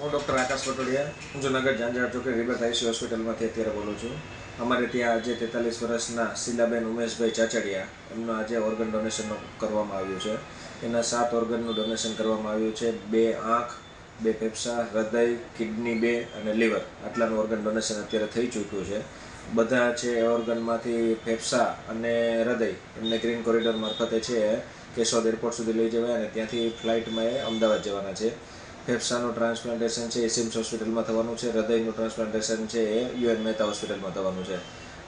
હું ડૉક્ટર આકાશ પટોડિયા હું જુનાગઢ ઝાંઝાર ચોકે રિબર્થ આઈસી હોસ્પિટલમાંથી અત્યારે બોલું છું. અમારે ત્યાં આજે તેતાલીસ વર્ષના શીલાબેન ઉમેશભાઈ ચાચડિયા, એમનું આજે ઓર્ગન ડોનેશન કરવામાં આવ્યું છે. એના સાત ઓર્ગનનું ડોનેશન કરવામાં આવ્યું છે. બે આંખ, બે ફેફસા, હૃદય, કિડની બે અને લીવર. આટલાનું ઓર્ગન ડોનેશન અત્યારે થઈ ચૂક્યું છે. બધા છે ઓર્ગનમાંથી ફેફસા અને હૃદય. એમને ગ્રીન કોરિડોર મારફતે છે કેશોદ એરપોર્ટ સુધી લઈ જવાય અને ત્યાંથી ફ્લાઇટમાં એ અમદાવાદ જવાના છે. ફેફસાનું ટ્રાન્સપ્લાન્ટેશન છે એ હોસ્પિટલમાં થવાનું છે, હૃદયનું ટ્રાન્સપ્લાન્ટેશન છે, એ યુએન મહેતા હોસ્પિટલમાં થવાનું છે.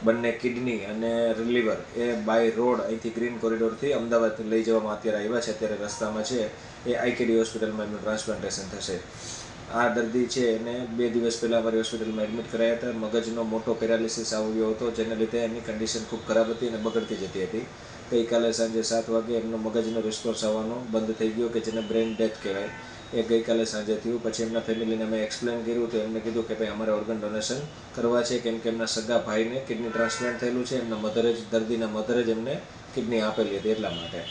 બંને કિડની અને લિવર એ બાય રોડ અહીંથી ગ્રીન કોરિડોરથી અમદાવાદ લઈ જવામાં અત્યારે આવ્યા છે, અત્યારે રસ્તામાં છે, એ આઈકેડી હોસ્પિટલમાં એમનું ટ્રાન્સપ્લાન્ટેશન થશે. આ દર્દી છે, એને બે દિવસ પહેલાં અમારી હોસ્પિટલમાં એડમિટ કરાયા હતા, મગજનો મોટો પેરાલિસિસ આવ્યો હતો, જેના લીધે એની કન્ડિશન ખૂબ ખરાબ હતી અને બગડતી જતી હતી. ગઈકાલે સાંજે સાત વાગે એમનો મગજનો રિસ્પોન્સ આવવાનો બંધ થઈ ગયો કે જેને બ્રેન ડેથ કહેવાય. એ ગઈકાલે સાંજે થયું. પછી એમના ફેમિલીને મેં એક્સપ્લેન કર્યું તો એમને કીધું કે ભાઈ, અમારે ઓર્ગન ડોનેશન કરવા છે. કેમ કે એમના સગા ભાઈને કિડની ટ્રાન્સપ્લાન્ટ થયેલું છે. એમના મધરે જ, દર્દીના મધરે જ એમને કિડની આપેલી હતી એટલા માટે.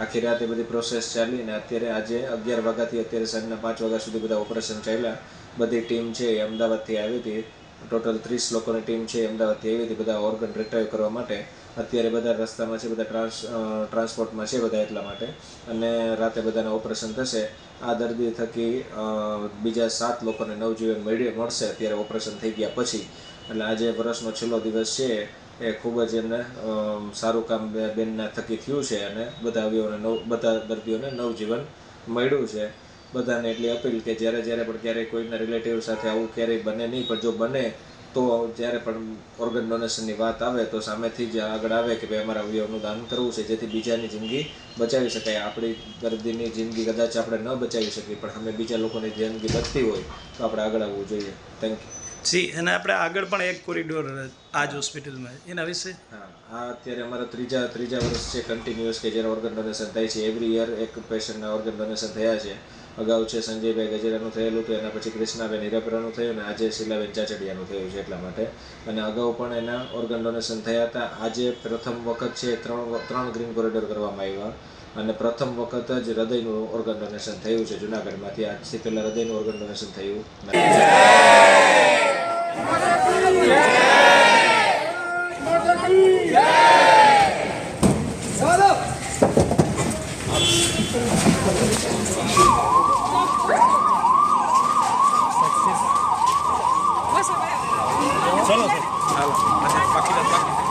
આખી રાતે બધી પ્રોસેસ ચાલી અને અત્યારે આજે અગિયાર વાગ્યાથી અત્યારે સાંજના પાંચ વાગ્યા સુધી બધા ઓપરેશન ચાલ્યા. બધી ટીમ છે એ અમદાવાદથી આવી હતી. ટોટલ ત્રીસ લોકોની ટીમ છે, અમદાવાદથી આવી હતી, બધા ઓર્ગન રિટ્રાઈવ કરવા માટે. અત્યારે બધા રસ્તામાં છે, બધા ટ્રાન્સ ટ્રાન્સપોર્ટમાં છે બધા એટલા માટે. અને રાતે બધાને ઓપરેશન થશે. આ દર્દી થકી બીજા સાત લોકોને નવજીવન મળી મળશે. અત્યારે ઓપરેશન થઈ ગયા પછી. એટલે આજે વર્ષનો છેલ્લો દિવસ છે. એ ખૂબ જ એમને સારું કામ બેનના થકી થયું છે અને બધા અવયવોને નવ, બધા દર્દીઓને નવજીવન મળ્યું છે. બધાને એટલી અપીલ કે જ્યારે જ્યારે પણ ક્યારેય કોઈના રિલેટિવ સાથે આવું ક્યારેય બને નહીં, પણ જો બને, તો જ્યારે પણ ઓર્ગન ડોનેશનની વાત આવે, તો સામેથી જ આગળ આવે કે ભાઈ અમારા અવયવનું દાન કરવું છે, જેથી બીજાની જિંદગી બચાવી શકાય. આપણી દર્દીની જિંદગી કદાચ આપણે ન બચાવી શકીએ, પણ અમે બીજા લોકોની જિંદગી બચતી હોય, તો આપણે આગળ આવવું જોઈએ. થેન્ક યુ સી અને આપણે આગળ પણ એક કોરિડોર આ જ હોસ્પિટલમાં. એના વિશે? હા અત્યારે અમારા ત્રીજા ત્રીજા વર્ષ છે કન્ટિન્યુઅસ કે જ્યારે ઓર્ગન ડોનેશન થાય છે. એવરી યર એક પેશન્ટના ઓર્ગન ડોનેશન થયા છે. અગાઉ છે સંજયભાઈ ગજેરાનું થયેલું હતું, એના પછી કૃષ્ણાબેન હિરાપરાનું થયું અને આજે શીલાબેન ચાચડિયાનું થયું છે એટલા માટે. અને અગાઉ પણ એના ઓર્ગન ડોનેશન થયા હતા. આજે પ્રથમ વખત છે, ત્રણ ત્રણ ગ્રીન કોરિડોર કરવામાં આવ્યા. અને પ્રથમ વખત જ હૃદયનું ઓર્ગન ડોનેશન થયું છે જુનાગઢમાંથી. આજથી પહેલાં હૃદયનું ઓર્ગન ડોનેશન થયું. চলো চলো পাখিটা পাখি